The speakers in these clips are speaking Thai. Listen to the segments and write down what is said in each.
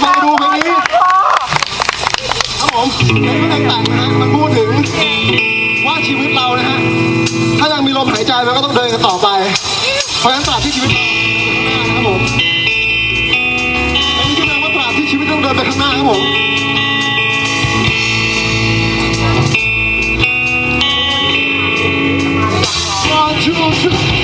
ใครดูเพลงนี้ครับผมเพลงต่างๆนะฮะมันพูดถึงว่าชีวิตเรานะฮะถ้ายังมีลมหายใจมันก็ต้องเดินกันต่อไป เพราะฉะนั้นตราบที่ชีวิตน้านะครับผมอันนี้คือแปลว่าตราบที่ชีวิตต้องเดินไปข้างหน้าครับผมชูชู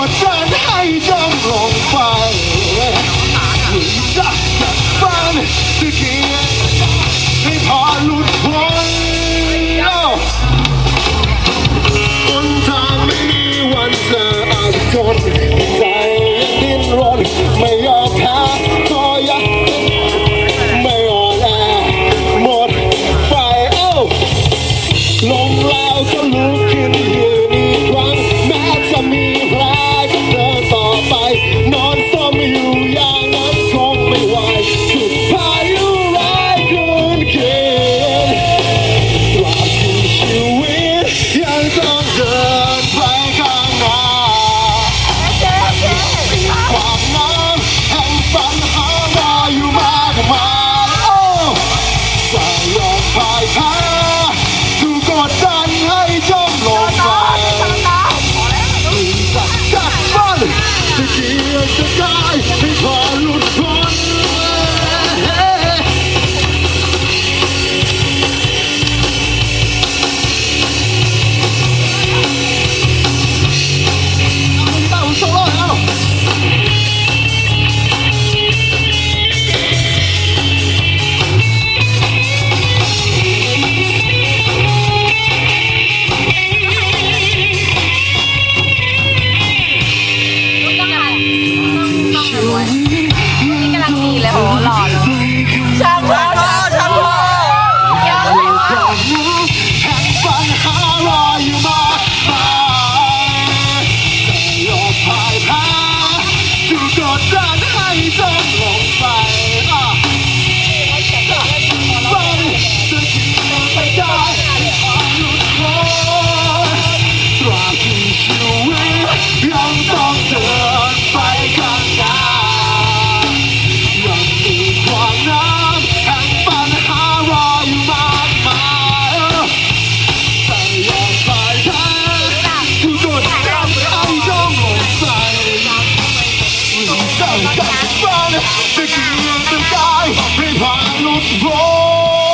วดฉันให้จมลงไปหรือจะกจากฟันที่เกียงให้พอหลุดพ้นคนทางไม่มีวันเจออาจจน Shut Thinking of the guy, he had no